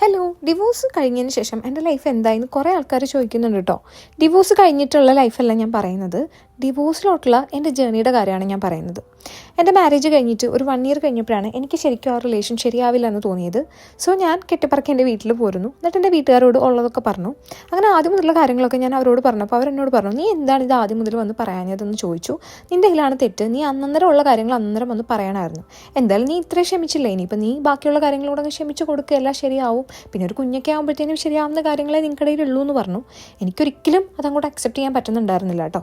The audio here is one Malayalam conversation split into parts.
ഹലോ ഡിവോഴ്സ് കഴിഞ്ഞതിന് ശേഷം എന്റെ ലൈഫ് എന്തായെന്ന് കുറേ ആൾക്കാർ ചോദിക്കുന്നുണ്ട് കേട്ടോ ഡിവോഴ്സ് കഴിഞ്ഞിട്ടുള്ള ലൈഫല്ല ഞാൻ പറയുന്നത്. ഡിവോഴ്സിലോട്ടുള്ള എന്റെ ജേണിയുടെ കാര്യമാണ് ഞാൻ പറയുന്നത്. എന്റെ മാരേജ് കഴിഞ്ഞിട്ട് ഒരു വൺ ഇയർ കഴിഞ്ഞപ്പോഴാണ് എനിക്ക് ശരിക്കും ആ റിലേഷൻ ശരിയാവില്ല എന്ന് തോന്നിയത്. സോ ഞാൻ കെട്ടിപ്പറക്കി എന്റെ വീട്ടിൽ പോരുന്നു. എന്നിട്ട് എന്റെ വീട്ടുകാരോട് ഉള്ളതൊക്കെ പറഞ്ഞു. അങ്ങനെ ആദ്യം മുതലുള്ള കാര്യങ്ങളൊക്കെ ഞാൻ അവരോട് പറഞ്ഞപ്പോൾ അവരെന്നോട് പറഞ്ഞു നീ എന്താണ് ഇത് ആദ്യം മുതൽ വന്ന് പറയാഞ്ഞതെന്ന് ചോദിച്ചു. നിന്റെ കയ്യിലാണ് തെറ്റ്. നീ അന്നേരം ഉള്ള കാര്യങ്ങൾ അന്നേരം വന്ന് പറയണമായിരുന്നു. എന്തായാലും നീ ഇത്രയും ക്ഷമിച്ചില്ലേ? ഇനിയിപ്പോൾ നീ ബാക്കിയുള്ള കാര്യങ്ങളോട് അങ്ങ് ക്ഷമിച്ച് കൊടുക്കുക എല്ലാം ശരിയാവും. പിന്നെ ഒരു കുഞ്ഞൊക്കെ ആകുമ്പോഴത്തേനും ശരിയാവുന്ന കാര്യങ്ങളെ നിങ്ങളുടെ ഉള്ളൂ എന്ന് പറഞ്ഞു. എനിക്കൊരിക്കലും അതങ്ങോട്ട് അക്സെപ്റ്റ് ചെയ്യാൻ പറ്റുന്നുണ്ടായിരുന്നില്ല കേട്ടോ.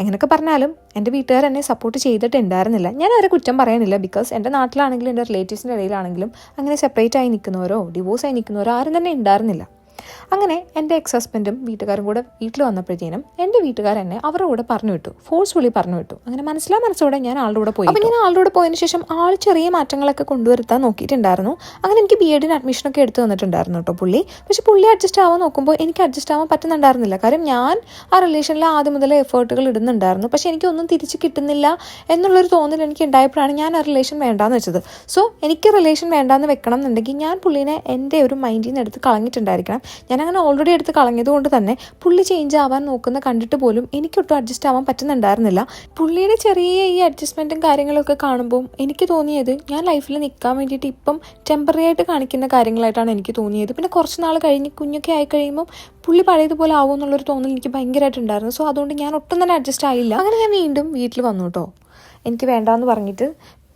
എങ്ങനെയൊക്കെ പറഞ്ഞാലും എന്റെ വീട്ടുകാർ എന്നെ സപ്പോർട്ട് ചെയ്തിട്ടുണ്ടായിരുന്നില്ല ഞാൻ അവരെ കുറ്റം പറയാനില്ല. ബിക്കോസ് എന്റെ നാട്ടിലാണെങ്കിലും എന്റെ റിലേറ്റീവ്സിന്റെ ഇടയിലാണെങ്കിലും അങ്ങനെ സെപ്പറേറ്റ് ആയി നിൽക്കുന്നവരോ ഡിവോഴ്സ് ആയി നിൽക്കുന്നവരോ ആരും തന്നെ ഉണ്ടായിരുന്നില്ല. അങ്ങനെ എന്റെ എക്സ് ഹസ്ബൻഡും വീട്ടുകാരും കൂടെ വീട്ടിൽ വന്നപ്പോഴത്തേനും എന്റെ വീട്ടുകാർ എന്നെ അവരുടെ കൂടെ പറഞ്ഞു വിട്ടു. ഫോഴ്സ്ഫുള്ളി പറഞ്ഞു വിട്ടു. അങ്ങനെ മനസ്സിലാ മനസ്സോടെ ഞാൻ ആളുടെ കൂടെ പോയി അപ്പം ഞാൻ ആളുടെ കൂടെ പോയതിന് ശേഷം ആൾ ചെറിയ മാറ്റങ്ങളൊക്കെ കൊണ്ടുവരുത്താൻ നോക്കിയിട്ടുണ്ടായിരുന്നു. അങ്ങനെ എനിക്ക് ബി എഡിന് അഡ്മിഷനൊക്കെ എടുത്തു തന്നിട്ടുണ്ടായിരുന്നു കേട്ടോ പുള്ളി. പക്ഷെ പുള്ളി അഡ്ജസ്റ്റ് ആവാൻ നോക്കുമ്പോൾ എനിക്ക് അഡ്ജസ്റ്റ് ആവാൻ പറ്റുന്നുണ്ടായിരുന്നില്ല. കാര്യം ഞാൻ ആ റിലേഷനിൽ ആദ്യം മുതൽ എഫേർട്ടുകൾ ഇടുന്നുണ്ടായിരുന്നു. പക്ഷെ എനിക്കൊന്നും തിരിച്ച് കിട്ടുന്നില്ല എന്നുള്ളൊരു തോന്നൽ എനിക്ക് ഉണ്ടായപ്പോഴാണ് ഞാൻ ആ റിലേഷൻ വേണ്ടാന്ന് വെച്ചത്. സോ എനിക്ക് റിലേഷൻ വേണ്ടാന്ന് വെക്കണം എന്നുണ്ടെങ്കിൽ ഞാൻ പുള്ളിനെ എന്റെ ഒരു മൈൻഡിൽ നിന്ന് എടുത്ത് കളഞ്ഞിട്ടുണ്ടായിരിക്കണം. ഞാൻ അങ്ങനെ ഓൾറെഡി എടുത്ത് കളഞ്ഞത് കൊണ്ട് തന്നെ പുള്ളി ചേഞ്ച് ആവാൻ നോക്കുന്ന കണ്ടിട്ട് പോലും എനിക്കൊട്ടും അഡ്ജസ്റ്റ് ആവാൻ പറ്റുന്നുണ്ടായിരുന്നില്ല. പുള്ളിയുടെ ചെറിയ ഈ അഡ്ജസ്റ്റ്മെന്റും കാര്യങ്ങളൊക്കെ കാണുമ്പോൾ എനിക്ക് തോന്നിയത് ഞാൻ ലൈഫിൽ നിൽക്കാൻ വേണ്ടിയിട്ട് ഇപ്പം ടെമ്പററി ആയിട്ട് കാണിക്കുന്ന കാര്യങ്ങളായിട്ടാണ് എനിക്ക് തോന്നിയത്. പിന്നെ കുറച്ച് നാൾ കഴിഞ്ഞ് കുഞ്ഞൊക്കെ ആയി കഴിയുമ്പോൾ പുള്ളി പഴയതുപോലെ ആവും എന്നുള്ളൊരു തോന്നൽ എനിക്ക് ഭയങ്കരമായിട്ടുണ്ടായിരുന്നു സോ അതുകൊണ്ട് ഞാൻ ഒട്ടും തന്നെ അഡ്ജസ്റ്റ് ആയില്ല. അങ്ങനെ ഞാൻ വീണ്ടും വീട്ടിൽ വന്നു കേട്ടോ എനിക്ക് വേണ്ടാന്ന് പറഞ്ഞിട്ട്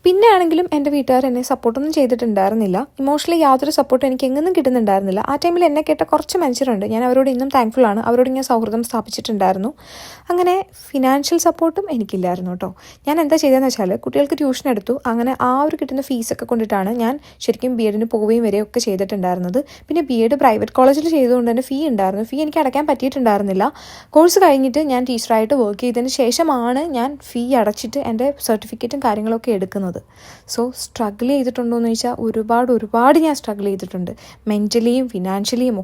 പിന്നെ ആണെങ്കിലും എന്റെ വീട്ടുകാർ എന്നെ സപ്പോർട്ടൊന്നും ചെയ്തിട്ടുണ്ടായിരുന്നില്ല. ഇമോഷണലി യാതൊരു സപ്പോർട്ടും എനിക്ക് എങ്ങൊന്നും കിട്ടുന്നുണ്ടായിരുന്നില്ല. ആ ടൈമിൽ എന്നെ കേട്ട കുറച്ച് മനുഷ്യരുണ്ട്. ഞാൻ അവരോട് ഇന്നും താങ്ക്ഫുൾ ആണ്. അവരോട് ഞാൻ സൗഹൃദം സ്ഥാപിച്ചിട്ടുണ്ടായിരുന്നു. അങ്ങനെ ഫിനാൻഷ്യൽ സപ്പോർട്ടും എനിക്കില്ലായിരുന്നു കേട്ടോ ഞാൻ എന്താ ചെയ്തതെന്ന് വെച്ചാൽ കുട്ടികൾക്ക് ട്യൂഷൻ എടുത്തു. അങ്ങനെ ആ ഒരു കിട്ടുന്ന ഫീസൊക്കെ കൊണ്ടിട്ടാണ് ഞാൻ ശരിക്കും ബി എഡിന് പോവുകയും വരെയും ഒക്കെ ചെയ്തിട്ടുണ്ടായിരുന്നത്. പിന്നെ ബി എഡ് പ്രൈവറ്റ് കോളേജിൽ ചെയ്തുകൊണ്ട് തന്നെ ഫീ ഉണ്ടായിരുന്നു. ഫീ എനിക്ക് അടയ്ക്കാൻ പറ്റിയിട്ടുണ്ടായിരുന്നില്ല. കോഴ്സ് കഴിഞ്ഞിട്ട് ഞാൻ ടീച്ചറായിട്ട് വർക്ക് ചെയ്തതിന് ശേഷമാണ് ഞാൻ ഫീ അടച്ചിട്ട് എന്റെ സർട്ടിഫിക്കറ്റും കാര്യങ്ങളൊക്കെ എടുക്കുന്നത്. സോ സ്ട്രഗിൾ ചെയ്തിട്ടുണ്ടോ എന്ന് ചോദിച്ചാൽ ഒരുപാട് ഒരുപാട് ഞാൻ സ്ട്രഗിൾ ചെയ്തിട്ടുണ്ട്. മെന്റലിയും ഫിനാൻഷ്യലിയും